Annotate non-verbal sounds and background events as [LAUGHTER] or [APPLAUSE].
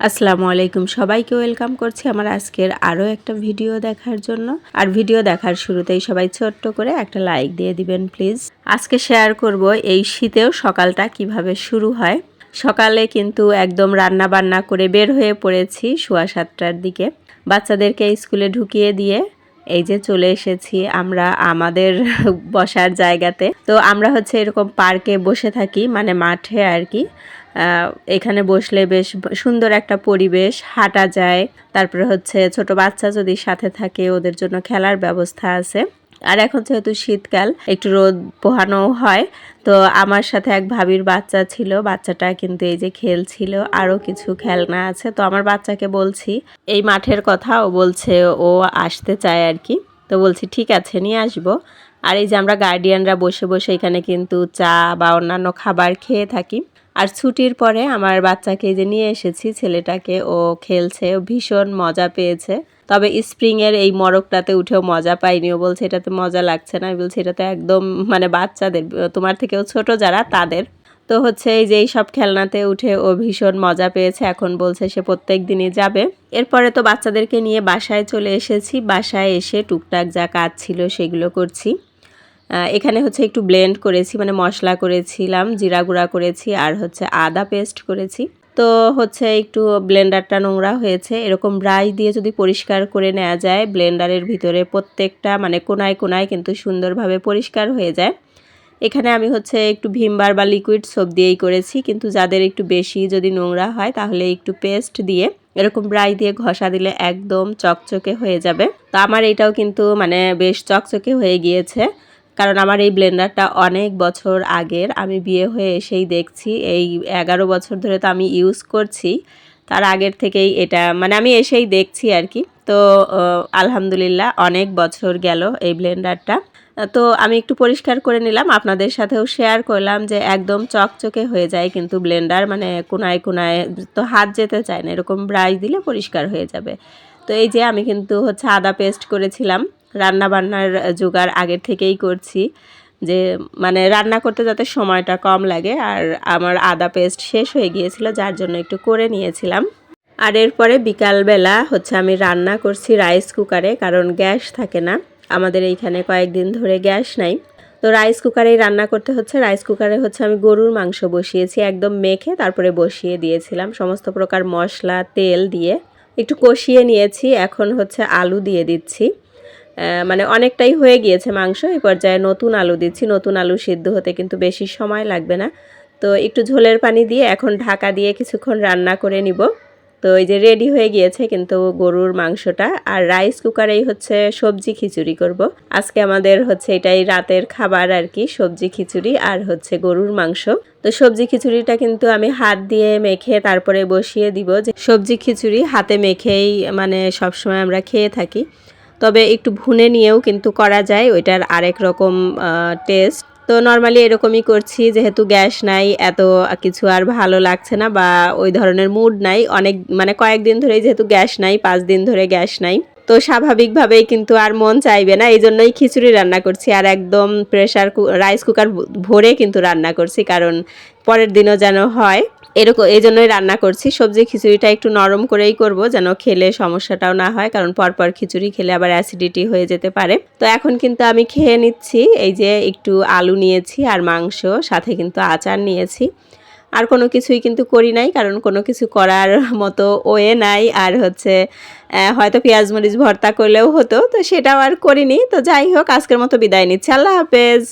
আসসালামু আলাইকুম। সবাইকে ওয়েলকাম করছি আমার আজকের আরও একটা ভিডিও দেখার জন্য। আর ভিডিও দেখার শুরুতেই সবাই ছোট্ট করে একটা লাইক দিয়ে দিবেন, প্লিজ। আজকে শেয়ার করব এই শীতেও সকালটা কীভাবে শুরু হয়। সকালে কিন্তু একদম রান্না বান্না করে বের হয়ে পড়েছি সোয়া সাতটার দিকে। বাচ্চাদেরকে স্কুলে ঢুকিয়ে দিয়ে এই যে চলে এসেছি আমরা আমাদের [LAUGHS] বসার জায়গাতে। তো আমরা হচ্ছে এরকম পার্কে বসে থাকি মানে মাঠে আর কি। এখানে বসলে বেশ সুন্দর একটা পরিবেশ, হাঁটা যায়। তারপরে হচ্ছে ছোট বাচ্চা যদি সাথে থাকে, ওদের জন্য খেলার ব্যবস্থা আছে। আর এখন যেহেতু শীতকাল, একটু রোদ পোহানো হয়, তো আমার সাথে এক ভাবির বাচ্চা ছিল, বাচ্চাটা কিন্তু এই যে খেলছিল, আরও কিছু খেলনা আছে, তো আমার বাচ্চাকে বলছি, এই মাঠের কথা ও বলছে ও আসতে চায় আর কি, তো বলছি, ঠিক আছে, নিয়ে আসব। আর এই যে আমরা গার্ডিয়ানরা বসে বসে এখানে কিন্তু চা বা অন্যান্য খাবার খেয়ে থাকি। আর ছুটির পরে আমার বাচ্চাকে যে নিয়ে এসেছি, ছেলেটাকে ও খেলছে, ও ভীষণ মজা পেয়েছে। তবে স্প্রিংয়ের এই মরকটাতে উঠেও মজা পাইনি। ও বলছে, এটাতে মজা লাগছে না। বলছে, এটা তো একদম মানে বাচ্চাদের, তোমার থেকেও ছোট যারা, তাদের। তো হচ্ছে এই যে এই সব খেলনাতে উঠে ও ভীষণ মজা পেয়েছে। এখন বলছে সে প্রত্যেক দিনই যাবে। এরপরে তো বাচ্চাদেরকে নিয়ে বাসায় চলে এসেছি। বাসায় এসে টুকটাক যা কাজ ছিল সেগুলো করছি। এখানে হচ্ছে একটু ব্লেন্ড করেছি মানে মশলা করেছিলাম, জিরা গুঁড়া করেছি আর হচ্ছে আদা পেস্ট করেছি। তো হচ্ছে একটু ব্লেন্ডারটা নোংরা হয়েছে, এরকম ব্রাশ দিয়ে যদি পরিষ্কার করে নেওয়া যায় ব্লেন্ডারের ভিতরে প্রত্যেকটা মানে কোনায় কোনায় কিন্তু সুন্দরভাবে পরিষ্কার হয়ে যায়। এখানে আমি হচ্ছে একটু ভিমবার বা লিকুইড সোপ দিয়েই করেছি, কিন্তু যাদের একটু বেশি যদি নোংরা হয়, তাহলে একটু পেস্ট দিয়ে এরকম ব্রাই দিয়ে ঘষা দিলে একদম চকচকে হয়ে যাবে। তো আমার এটাও কিন্তু মানে বেশ চকচকে হয়ে গিয়েছে। কারণ আমার এই ব্লেন্ডারটা অনেক বছর আগের। আমি বিয়ে হয়ে এসেই দেখছি। এই এগারো বছর ধরে তো আমি ইউজ করছি। তার আগের থেকেই এটা মানে আমি এসেই দেখছি আর কি। তো আলহামদুলিল্লাহ অনেক বছর গেল এই ব্লেন্ডারটা। তো আমি একটু পরিষ্কার করে নিলাম। আপনাদের সাথেও শেয়ার করলাম যে একদম চকচকে হয়ে যায় কিন্তু ব্লেন্ডার মানে কোনায় কোনায় তো হাত যেতে চায় না। এরকম ব্রাশ দিলে পরিষ্কার হয়ে যাবে। তো এই যে আমি কিন্তু হচ্ছে আদা পেস্ট করেছিলাম। রান্না বান্নার জোগাড় আগের থেকেই করছি, যে মানে রান্না করতে যাতে সময়টা কম লাগে, আর আমার আদা পেস্ট শেষ হয়ে গিয়েছিল, যার জন্য একটু করে নিয়েছিলাম। আর এরপরে বিকালবেলা হচ্ছে আমি রান্না করছি রাইস কুকারে, কারণ গ্যাস থাকে না। আমাদের এইখানে কয়েকদিন ধরে গ্যাস নাই। তো রাইস কুকারেই রান্না করতে হচ্ছে। রাইস কুকারে হচ্ছে আমি গরুর মাংস বসিয়েছি, একদম মেখে তারপরে বসিয়ে দিয়েছিলাম। সমস্ত প্রকার মশলা, তেল দিয়ে একটু কষিয়ে নিয়েছি। এখন হচ্ছে আলু দিয়ে দিচ্ছি। মানে অনেকটাই হয়ে গিয়েছে মাংস। এই পর্যায়ে নতুন আলু দিচ্ছি। নতুন আলু সিদ্ধ হতে কিন্তু বেশি সময় লাগবে না। তো একটু ঝোলের পানি দিয়ে এখন ঢাকা দিয়ে কিছুক্ষণ রান্না করে নিব। তো এই যে রেডি হয়ে গিয়েছে কিন্তু গরুর মাংসটা। আর রাইস কুকারেই হচ্ছে সবজি খিচুড়ি করব। আজকে আমাদের হচ্ছে এটাই রাতের খাবার আর কি, সবজি খিচুড়ি আর হচ্ছে গরুর মাংস। তো সবজি খিচুড়িটা কিন্তু আমি হাত দিয়ে মেখে তারপরে বসিয়ে দিব যে সবজি খিচুড়ি হাতে মেখেই মানে সবসময় আমরা খেয়ে থাকি। তবে একটু ভুনে নিয়েও কিন্তু করা যায়, ওইটার আরেক রকম টেস্ট তো নর্মালি এরকমই করছি, যেহেতু গ্যাস নাই, এত কিছু আর ভালো লাগছে না বা ওই ধরনের মুড নাই। অনেক মানে কয়েকদিন ধরেই যেহেতু গ্যাস নাই, পাঁচ দিন ধরে গ্যাস নাই। তো স্বাভাবিকভাবেই কিন্তু আর মন চাইবে না। এই জন্যই খিচুড়ি রান্না করছি আর একদম প্রেশার রাইস কুকার ভরে কিন্তু রান্না করছি কারণ পরের দিনও যেন হয়। এরকম এই জন্যই রান্না করছি। সবজি খিচুড়িটা একটু নরম করেই করব যেন খেলে সমস্যাটাও না হয়, কারণ পরপর খিচুড়ি খেলে আবার অ্যাসিডিটি হয়ে যেতে পারে। তো এখন কিন্তু আমি খেয়ে নিচ্ছি। এই যে একটু আলু নিয়েছি আর মাংস, সাথে কিন্তু আচার নিয়েছি। আর কোনো কিছুই কিন্তু করি নাই, কারণ কোনো কিছু করার [LAUGHS] মতো ওয়ে নাই। আর হচ্ছে হয়তো পেঁয়াজ মরিচ ভর্তা করলেও হতো, তো সেটাও আর করিনি। তো যাই হোক, আজকের মতো বিদায় নিচ্ছি। আল্লাহ হাফেজ।